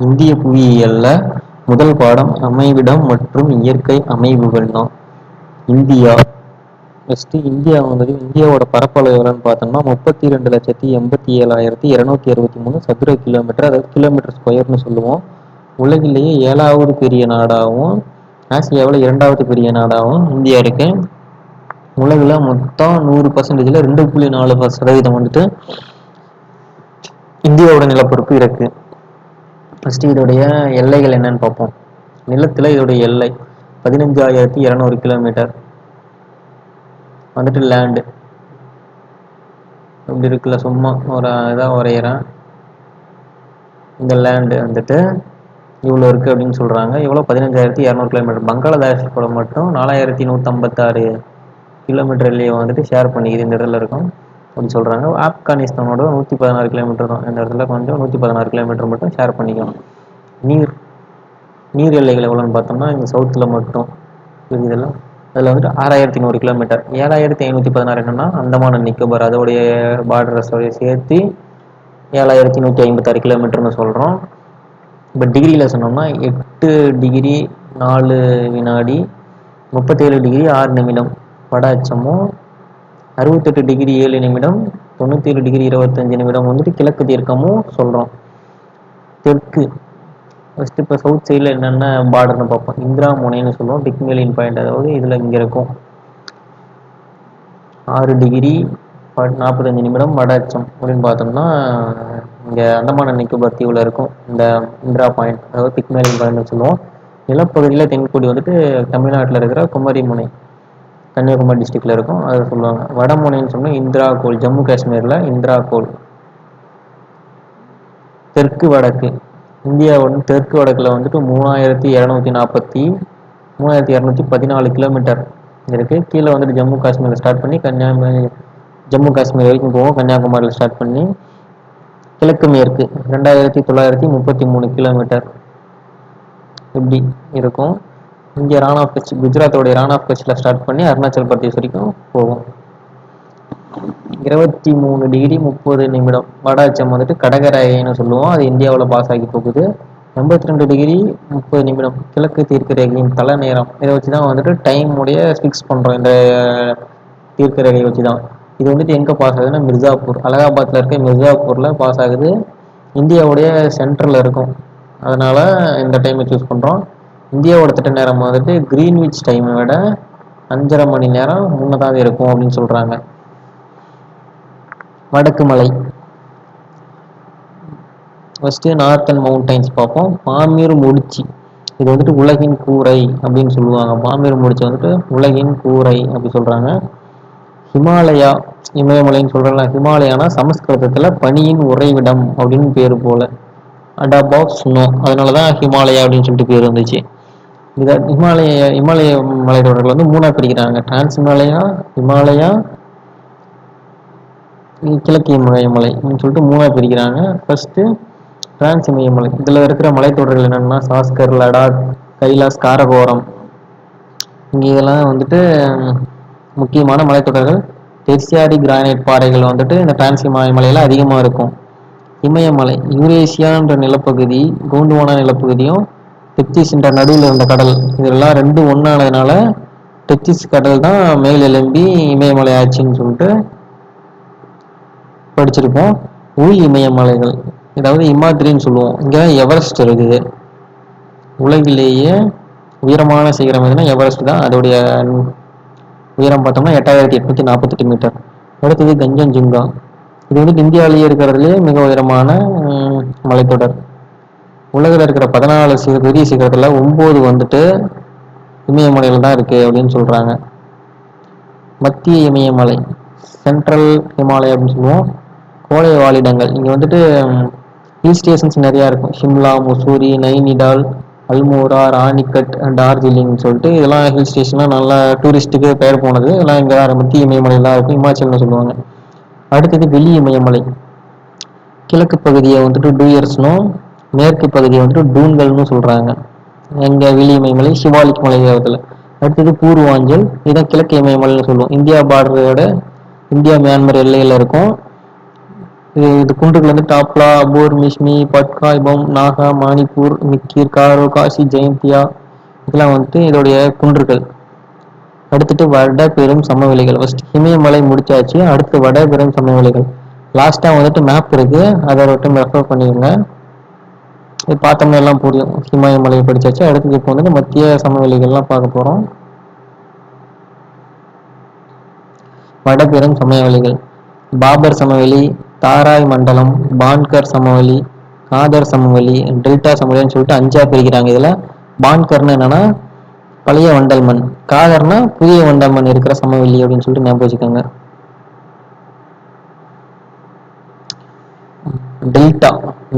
இந்திய புவியியல்ல முதல் பாடம் அமைவிடம் மற்றும் இயற்கை அமைவுகள் தான். இந்தியா. ஃபஸ்ட்டு இந்தியா வந்தது. இந்தியாவோட பரப்பளவு எவ்வளோன்னு பார்த்தோம்னா முப்பத்தி ரெண்டு லட்சத்தி எண்பத்தி ஏழாயிரத்தி இரநூத்தி அறுபத்தி மூணு சதுர கிலோமீட்டர் அதாவது கிலோமீட்டர் ஸ்கொயர்னு சொல்லுவோம். உலகிலேயே ஏழாவது பெரிய நாடாகவும் ஆசியாவில் இரண்டாவது பெரிய நாடாகவும் இந்தியா இருக்கு. உலகில் மொத்தம் நூறு பர்சன்டேஜில் ரெண்டு புள்ளி நாலு சதவீதம் வந்துட்டு இந்தியாவோட நிலப்பரப்பு இருக்குது ஃபஸ்ட்டு இதோடைய எல்லைகள் என்னன்னு பார்ப்போம். நிலத்தில் இதோடைய எல்லை பதினஞ்சாயிரத்தி இரநூறு கிலோமீட்டர் வந்துட்டு லேண்டு இப்படி இருக்குல்ல சும்மா ஒரு இதாக வரைகிறேன் இந்த லேண்டு வந்துட்டு இவ்வளோ இருக்குது அப்படின்னு சொல்கிறாங்க இவ்வளோ பதினஞ்சாயிரத்தி இரநூறு கிலோமீட்டர் பங்களாதேஷ் கூட மட்டும் நாலாயிரத்தி நூற்றம்பத்தாறு கிலோமீட்டர்லேயே வந்துட்டு ஷேர் பண்ணிக்குது. இந்த இடத்துல இருக்கும். அப்படின்னு சொல்கிறாங்க ஆப்கானிஸ்தானோட நூற்றி பதினாறு கிலோமீட்டர் தான். இந்த இடத்துல கொஞ்சம் நூற்றி பதினாறு கிலோமீட்டர் மட்டும் ஷேர் பண்ணிக்கணும். நீர் நீர் எல்லைகள் எவ்வளோன்னு பார்த்தோம்னா இங்கே சவுத்தில் மட்டும். இதெல்லாம் அதில் வந்துட்டு ஆறாயிரத்தி நூறு கிலோமீட்டர் ஏழாயிரத்தி ஐநூற்றி பதினாறு என்னன்னா அந்தமான நிக்கோபார் அதோடைய பார்டர்ஸோடைய சேர்த்து ஏழாயிரத்தி நூற்றி ஐம்பத்தாறு கிலோமீட்டர்னு சொல்கிறோம் இப்போ டிகிரியில் சொன்னோம்னா எட்டு டிகிரி நாலு வினாடி முப்பத்தேழு டிகிரி ஆறு நிமிடம். வட அச்சமும் அறுபத்தெட்டு டிகிரி ஏழு நிமிடம் தொண்ணூத்தேழு டிகிரி இருபத்தஞ்சு நிமிடம் வந்துட்டு கிழக்கு தீர்க்கமும் சொல்கிறோம் தெற்கு. ஃபஸ்ட்டு இப்போ சவுத் சைடில் என்னென்ன பார்டர்னு பார்ப்போம். இந்திரா முனைன்னு சொல்லுவோம். டிக்மேலின் பாயிண்ட் அதாவது இதில் இங்கே இருக்கும். ஆறு டிகிரி நாற்பத்தஞ்சு நிமிடம் வட அச்சம் அப்படின்னு பார்த்தோம்னா இங்கே அந்தமான அண்ட் நிக்கோபார் தீவில் இருக்கும். இந்த இந்திரா பாயிண்ட் அதாவது பிக்மேலின் பாயிண்ட்னு சொல்லுவோம். நிலப்பகுதியில் தென்கோடி வந்துட்டு தமிழ்நாட்டில் இருக்கிற குமரி முனை கன்னியாகுமரி டிஸ்ட்ரிக்டில் இருக்கும். அதை சொல்லுவாங்க. வடமுனைன்னு சொன்னால் இந்திரா கோல் ஜம்மு காஷ்மீரில் இந்திரா கோல் தெற்கு வடக்கு. இந்தியாவோட தெற்கு வடக்கில் வந்துட்டு மூணாயிரத்தி இரநூத்தி நாற்பத்தி மூணாயிரத்தி இரநூத்தி பதினாலு கிலோமீட்டர் இருக்குது கீழே வந்துட்டு ஜம்மு காஷ்மீரில் ஸ்டார்ட் பண்ணி கன்னியாகுமரி ஜம்மு காஷ்மீர் வரைக்கும் போவோம் கன்னியாகுமரியில் ஸ்டார்ட் பண்ணி கிழக்கு மேற்கு ரெண்டாயிரத்தி தொள்ளாயிரத்தி முப்பத்தி மூணு கிலோமீட்டர் இப்படி இருக்கும். இங்கே ரான் ஆஃப் கட்சி குஜராத்தோடைய ரான் ஆஃப் கட்சியில் ஸ்டார்ட் பண்ணி அருணாச்சல் பிரதேஷ் வரைக்கும் போகும் இருபத்தி மூணு டிகிரி முப்பது நிமிடம். வட அச்சம் வந்துட்டு கடகரேகைன்னு சொல்லுவோம். அது இந்தியாவில் பாஸ் ஆகி போகுது. எண்பத்தி ரெண்டு டிகிரி முப்பது நிமிடம். கிழக்கு தீர்க்க ரேகையின் தலை நேரம் இதை வச்சு தான் வந்துட்டு டைம் உடைய ஃபிக்ஸ் பண்ணுறோம் இந்த தீர்க்க ரேகையை வச்சு தான் இது வந்துட்டு எங்கே பாஸ் ஆகுதுன்னா மிர்சாப்பூர். அலகாபாத்தில் இருக்க மிர்சாப்பூரில் பாஸ் ஆகுது. இந்தியாவுடைய சென்டரில் இருக்கும். அதனால் இந்த டைமை சூஸ் பண்ணுறோம் இந்தியாவோட திட்ட நேரம் வந்துட்டு கிரீன்விச் டைமை விட அஞ்சரை மணி நேரம் முன்னதாக இருக்கும் அப்படின்னு சொல்கிறாங்க வடக்கு மலை. ஃபஸ்ட்டு நார்த்தன் மவுண்டைன்ஸ் பார்ப்போம். பாமீர் முடிச்சு இது வந்துட்டு உலகின் கூரை அப்படின்னு சொல்லுவாங்க. பாமீர் முடிச்சு வந்துட்டு உலகின் கூரை அப்படி சொல்கிறாங்க ஹிமாலயா இமயமலைன்னு சொல்கிறல ஹிமாலயானா சமஸ்கிருதத்தில் பனியின் உறைவிடம் அப்படின்னு பேர் போல. அடாப் ஆஃப் ஸ்னோ அதனால தான் ஹிமாலயா அப்படின்னு சொல்லிட்டு பேர் வந்துச்சு. இதை இமாலய இமாலய மலைத்தொடர்கள் வந்து மூணாக பிரிக்கிறாங்க. டிரான்ஸ் இமாலயா இமாலயா கிழக்கு இமயமலை சொல்லிட்டு மூணாக பிரிக்கிறாங்க. ஃபர்ஸ்ட்டு டிரான்ஸ் இமயமலை இதில் இருக்கிற மலைத்தொடர்கள் என்னென்னா சாஸ்கர் லடாக் கைலாஸ் காரகோரம். இங்கே இதெல்லாம் வந்துட்டு முக்கியமான மலைத்தொடர்கள். டெர்சியாரி கிரானைட் பாறைகள் வந்துட்டு இந்த டிரான்ஸ் இமயமலையில் அதிகமாக இருக்கும். இமயமலை யூரேசியான்ற நிலப்பகுதி கோண்டுவானா நிலப்பகுதியும் டெக்சிஸ் என்ற நடுவில் இருந்த கடல். இதெல்லாம் ரெண்டும் ஒன்றானதுனால டெக்சிஸ் கடல் தான் மேல் எலும்பி இமயமலை ஆச்சுன்னு சொல்லிட்டு படிச்சிருப்போம். உள் இமயமலைகள். அதாவது இமாத்திரின்னு சொல்லுவோம். இங்கே எவரெஸ்ட் இருக்குது. உலகிலேயே உயரமான சிகரம் எதுனா எவரெஸ்ட் தான். அதோடைய உயரம் பார்த்தோம்னா எட்டாயிரத்தி எட்நூத்தி நாற்பத்தெட்டு மீட்டர். அடுத்தது கஞ்சன் ஜுங்கா. இது வந்து இந்தியாவிலேயே இருக்கிறதுலே மிக உயரமான மலைத்தொடர். உலகில் இருக்கிற பதினாலு சிக பெரிய சிகரத்தில் ஒம்பது வந்துட்டு இமயமலையில் தான் இருக்குது அப்படின்னு சொல்கிறாங்க மத்திய இமயமலை சென்ட்ரல் ஹிமாலயா அப்படின்னு சொல்லுவோம். கோடை வாழிடங்கள். இங்கே வந்துட்டு ஹில் ஸ்டேஷன்ஸ் நிறையா இருக்கும். ஷிம்லா முசூரி நைனிடால் அல்மோரா ராணிக்கட் டார்ஜிலிங்னு சொல்லிட்டு இதெல்லாம் ஹில் ஸ்டேஷன்லாம் நல்லா டூரிஸ்ட்டுக்கு பெயர் போனது. இதெல்லாம் இங்கே தான் மத்திய இமயமலையெல்லாம் இருக்கும். இமாச்சல்னு சொல்லுவாங்க. அடுத்தது வெளி இமயமலை கிழக்கு பகுதியை வந்துட்டு டூயர்ஸ்னும் மேற்கு பகுதியை வந்துட்டு டூன்கள்னு சொல்கிறாங்க எங்க வெளி இமயமலை சிவாலிக் மலையகத்தில் அடுத்தது பூர்வாஞ்சல் இதான் கிழக்கு இமயமலைன்னு சொல்லுவோம். இந்தியா பார்டரோட இந்தியா மியான்மர் எல்லையில் இருக்கும். இது இது குன்றுகள் வந்து டாப்லா அபூர் மிஷ்மி பட்காய்பம் நாகா மாணிப்பூர் மிக்கீர் காரோ காசி ஜெயந்தியா. இதெல்லாம் வந்துட்டு இதோடைய குன்றுகள். அடுத்துட்டு வட பெரும் சமவெளிகள். ஃபர்ஸ்ட் இமயமலை முடிச்சாச்சு அடுத்து வட பெரும் சமவெளிகள் லாஸ்டா வந்துட்டு மேப் இருக்கு. அதை மட்டும் ரெஃபர் பண்ணிக்கோங்க இது பார்த்தோம்னா எல்லாம் புரியும் ஹிமாயமலையை படித்தாச்சு அடுத்தது இப்போ வந்து மத்திய சமவெளிகள்லாம் பார்க்க போகிறோம் வடபெரும் சமவெளிகள். பாபர் சமவெளி தாராய் மண்டலம் பான்கர் சமவெளி காதர் சமவெளி டெல்டா சமவெளின்னு சொல்லிட்டு அஞ்சா பிரிக்கிறாங்க இதில். பான்கர்னு என்னன்னா பழைய வண்டல் மண். காதர்னா புதிய வண்டல் மண் இருக்கிற சமவெளி அப்படின்னு சொல்லிட்டு ஞாபகம் வச்சுக்கோங்க. டெல்டா.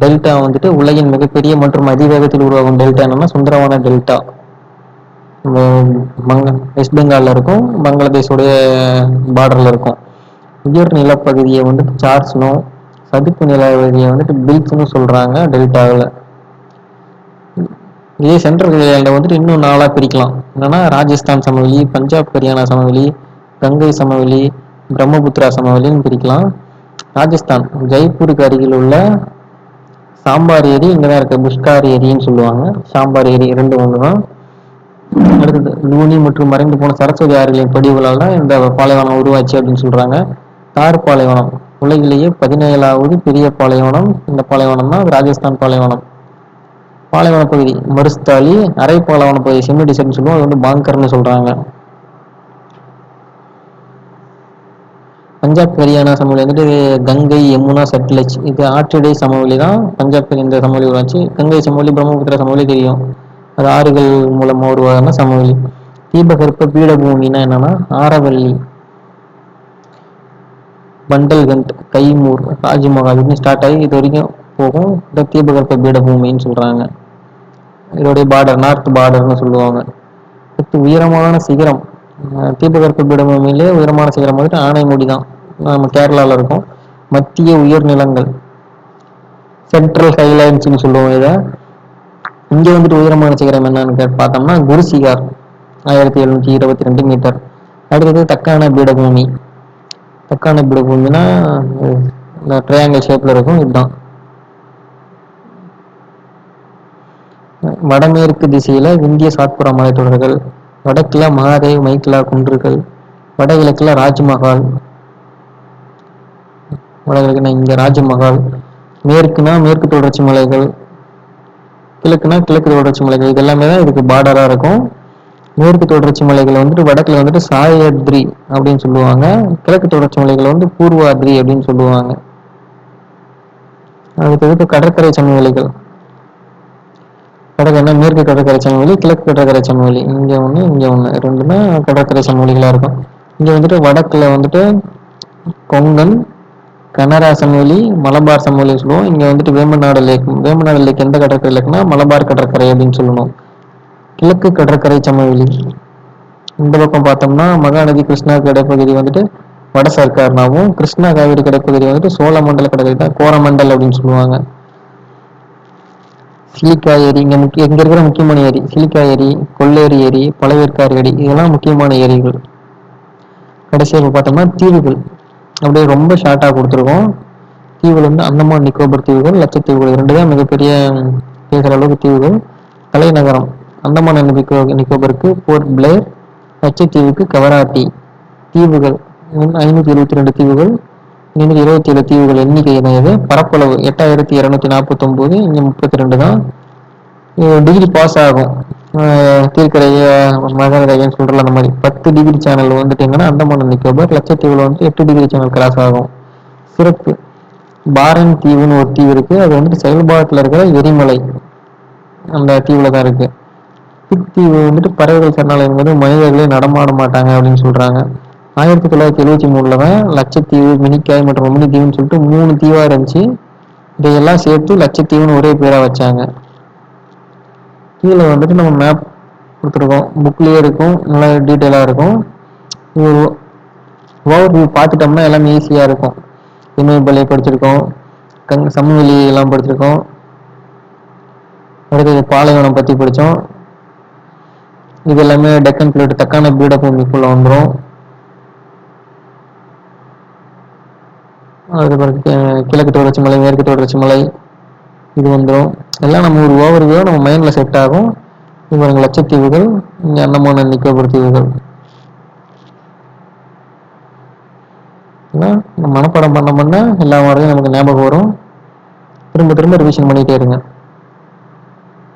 டெல்டா வந்துட்டு உலகின் மிகப்பெரிய மற்றும் அதிவேகத்தில் உருவாகும் டெல்டா என்னன்னா சுந்தரவன டெல்டா. நம்ம வெஸ்ட் பெங்கால்ல இருக்கும் பங்களாதேஷோடைய பார்டர்ல இருக்கும். உயர் நிலப்பகுதியை வந்துட்டு சார்ஸ்னும் சதுப்பு நிலப்பகுதியை வந்துட்டு பில்ஸ்னு சொல்றாங்க டெல்டாவில். இதே சென்ட்ரல் ஏரியாவில் வந்துட்டு இன்னும் நாளா பிரிக்கலாம். என்னன்னா ராஜஸ்தான் சமவெளி பஞ்சாப் ஹரியானா சமவெளி கங்கை சமவெளி பிரம்மபுத்திரா சமவெளின்னு பிரிக்கலாம். ராஜஸ்தான் ஜெய்ப்பூருக்கு அருகில் உள்ள சாம்பார் ஏரி இங்கே தான் இருக்கு. புஷ்கார் ஏரின்னு சொல்லுவாங்க. சாம்பார் ஏரி ரெண்டு ஒன்று தான் அடுத்தது லூனி மற்றும் மறைந்து போன சரஸ்வதி ஆறுகளின் படிவுகளால் தான் இந்த பாலைவனம் உருவாச்சு அப்படின்னு சொல்றாங்க. தார் பாலைவனம். உலகிலேயே பதினேழாவது பெரிய பாலைவனம். இந்த பாலைவனம் தான் ராஜஸ்தான் பாலைவனம். பாலைவன பகுதி மருஸ்தாலி அரை பாலைவன பகுதி செமி டிசர்ட்னு சொல்லுவோம். அது வந்து பாங்கர்னு சொல்றாங்க. பஞ்சாப் ஹரியானா சமவெளி வந்துட்டு கங்கை யமுனா சட்லஜ். இது ஆற்றடை சமவெளி தான். பஞ்சாப் இந்த சமவெளி உருவாச்சு கங்கை சமவெளி பிரம்மபுத்திர சமவெளி தெரியும். அது ஆறுகள் மூலமா உருவான சமவெளி. தீபகற்ப பீடபூமினா என்னன்னா ஆரவல்லி பண்டல்கண்ட் கைமூர் ராஜ்மஹால் இப்படின்னு ஸ்டார்ட் ஆகி இது வரைக்கும் போகும். இந்த தீபகற்ப பீடபூமின்னு சொல்றாங்க. இதோடைய பார்டர் நார்த் பார்டர்னு சொல்லுவாங்க. அடுத்து உயரமான சிகரம். தீபகற்ப பீடபூமியிலே உயரமான சிகரம் வந்துட்டு ஆனைமுடி தான். நம்ம கேரளால இருக்கும். மத்திய உயர்நிலங்கள். சென்ட்ரல் ஹைலைன்ஸ்னு சொல்லுவோம் இதை. இங்கே வந்துட்டு உயரமான சிகரம் என்னன்னு கேட்டு பார்த்தோம்னா குருசிகார் ஆயிரத்தி எழுநூத்தி இருபத்தி ரெண்டு மீட்டர். அடுத்தது தக்கான பீடபூமி. தக்கான பீடபூமினா இந்த ட்ரையாங்கிள் ஷேப்பில் இருக்கும் இதுதான். வடமேற்கு திசையில விந்திய சாத்புரா மலைத்தொடர்கள் வடக்கில் மகாதேவ் மைக்கிலா குன்றுகள் வடகிழக்கில் ராஜ்மஹால். வடகிழக்குனா இங்கே ராஜ்மஹால். மேற்குனா மேற்கு தொடர்ச்சி மலைகள் கிழக்குனா கிழக்கு தொடர்ச்சி மலைகள். இது எல்லாமே தான் இதுக்கு பார்டராக இருக்கும். மேற்கு தொடர்ச்சி மலைகள் வந்துட்டு வடக்கில் வந்துட்டு சாயத்ரி அப்படின்னு சொல்லுவாங்க. கிழக்கு தொடர்ச்சி மலைகள் வந்து பூர்வாத்ரி அப்படின்னு சொல்லுவாங்க. அதுக்கு கடற்கரை சமவெளிகள் கடற்கரை மேற்கு கடற்கரை சமவெளி கிழக்கு கடற்கரை சமவெளி இங்கே ஒன்று இங்கே ஒன்று ரெண்டுமே கடற்கரை சமவெளிகளாக இருக்கும். இங்கே வந்துட்டு வடக்கில் வந்துட்டு கொங்கன் கனரா சமவெளி மலபார் சமவெளி சொல்லுவோம். இங்கே வந்துட்டு வேம்பநாடு லேக் வேம்பநாடு லேக் எந்த கடற்கரை லேக்னா மலபார் கடற்கரை அப்படின்னு சொல்லணும் கிழக்கு கடற்கரை சமவெளி இந்த பக்கம் பார்த்தோம்னா மகாநதி கிருஷ்ணா கடைப்பகுதி வந்துட்டு வட சர்க்கார்னாவும் கிருஷ்ணா காவிரி கடைப்பகுதி வந்துட்டு சோழமண்டல கடற்கரை தான் கோரமண்டல் அப்படின்னு சொல்லுவாங்க. சிலிக்கா ஏரி இங்க முக்கிய இங்க இருக்கிற முக்கியமான ஏரி சிலிக்கா ஏரி கொள்ளேரி ஏரி பழவேற்காடு ஏரி இதெல்லாம் முக்கியமான ஏரிகள். கடைசியாக பார்த்தோம்னா தீவுகள். அப்படியே ரொம்ப ஷார்ட்டாக கொடுத்துருக்கோம். தீவுகள் வந்து அந்தமான் நிக்கோபர் தீவுகள் லட்சத்தீவுகள் இரண்டு தான் மிகப்பெரிய பேசுகிற அளவுக்கு தீவுகள். தலைநகரம் அந்தமான் நிக்கோ நிக்கோபருக்கு போர்ட் பிளேர் லட்சத்தீவுக்கு கவராட்டி. தீவுகள் ஐநூற்றி இருபத்தி ரெண்டு தீவுகள் இன்னும் இருபத்தி ஏழு தீவுகள் எண்ணிக்கை என்னது? பரப்பளவு எட்டாயிரத்தி இரநூத்தி நாற்பத்தி ஒன்பது முப்பத்தி ரெண்டு தான் டிகிரி பாஸ் ஆகும். தீர்க்கரைய தீர்க்கரை மகரரேகன்னு சொல்றல அந்த மாதிரி. பத்து டிகிரி சேனல் வந்துட்டு எங்கன்னா அந்தமான் நிக்கோபர் லட்சத்தீவுல வந்து எட்டு டிகிரி சேனல் கிராஸ் ஆகும். சிறப்பு. பாரன் தீவுன்னு ஒரு தீவு இருக்கு. அது வந்துட்டு செயல்பாட்டில் இருக்கிற எரிமலை. அந்த தீவுல தான் இருக்கு. தீவு வந்துட்டு பறவைகள் சரணாலயம் வந்து மனிதர்களே நடமாட மாட்டாங்க அப்படின்னு சொல்றாங்க. ஆயிரத்தி தொள்ளாயிரத்தி எழுவத்தி மூணுல தான் லட்சத்தீவு மினிக்காய் மற்றும் ஒமினி தீவுன்னு சொல்லிட்டு மூணு தீவா இருந்துச்சு. இதையெல்லாம் சேர்த்து லட்சத்தீவுன்னு ஒரே பேரா வச்சாங்க. கீழே வந்துட்டு நம்ம மேப் கொடுத்துருக்கோம். புக்லயே இருக்கும். நல்லா டீட்டெயிலாக இருக்கும். இது ஓவர் வியூ பார்த்துட்டோம்னா எல்லாமே ஈஸியாக இருக்கும். இமயமலை படிச்சிருக்கோம். கங் சமவெளி எல்லாம் படிச்சிருக்கோம். அடுத்தது பாலைவனம் பற்றி படித்தோம் இது எல்லாமே டெக்கன் பிளேட் தக்கான பீடபூமிக்குள்ள வந்துடும் அது பிறகு கிழக்கு தொடர்ச்சி மலை மேற்கு தொடர்ச்சி மலை இது வந்துடும் எல்லாம் நம்ம ஒரு ஓவர் நம்ம மைண்டில் செட் ஆகும். இவங்க லட்சத்தீவுகள் இங்கே அன்னமான அண்ட் நிக்கோபர் தீவுகள் நம்ம மனப்பாடம் பண்ண பண்ண எல்லா வாரையும் நமக்கு ஞாபகம் வரும். திரும்ப திரும்ப ரிவிஷன் பண்ணிகிட்டே இருங்க.